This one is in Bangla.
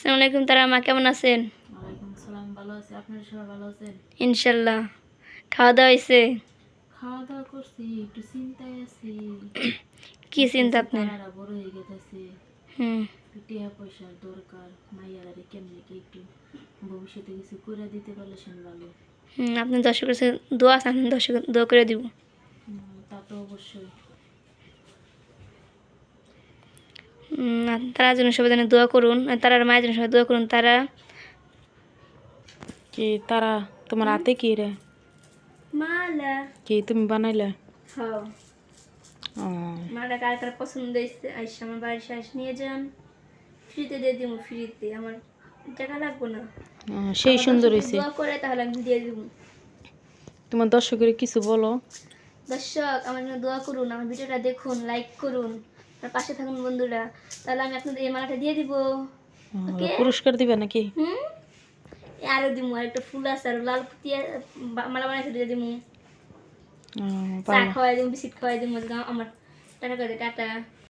আসসালামু আলাইকুম তারা মা কেমন আছেন? আছেন? ইনশাল্লাহ। খাওয়া দাওয়া হয়েছে? খাওয়া দাওয়া করছি একটু চিন্তায় আছি। কি চিন্তা আপনার? বড় হয়ে গেছে। হুম। টিয়া পয়সার দরকার। মাইয়ারে কেমনে কি একটু ভবিষ্যতে কিছু করে দিতে পারলে সেন ভালো। হুম আপনি দর্শক কাছে দোয়া আছে আপনি দর্শক দোয়া করে দিব। তা তো অবশ্যই। তারার জন্য সবাই যেন দোয়া করুন তারার মায়ের জন্য সবাই দোয়া করুন তারা কি তারা তোমার হাতে কি রে? মালা। কি তুমি বানাইলে? হ্যাঁ। মালা কার কার পছন্দ হয়েছে আইসা আমার বাড়ির শ্বাস নিয়ে যান। ফ্রিতে দিয়ে দিব ফ্রিতে। আমার টাকা লাগবো না। সেই সুন্দর হয়েছে। দোয়া করে তাহলে আমি দিয়ে দিব তোমার দর্শকের কিছু বলো। দর্শক আমার জন্য দোয়া করুন আমার ভিডিওটা দেখুন লাইক করুন। আর পাশে থাকুন বন্ধুরা। তাহলে আমি আপনাদের এই মালাটা দিয়ে দিব। ওকে? পুরস্কার দিবে নাকি? হুম? আরও দিব আর একটা ফুল আছে আর লাল ফুটিয়া মালা বানাইতে দিয়ে দিব ও, চা। খাওয়াই দিব বিস্কিট খাওয়াই দিব আমার টাটা করে টাটা।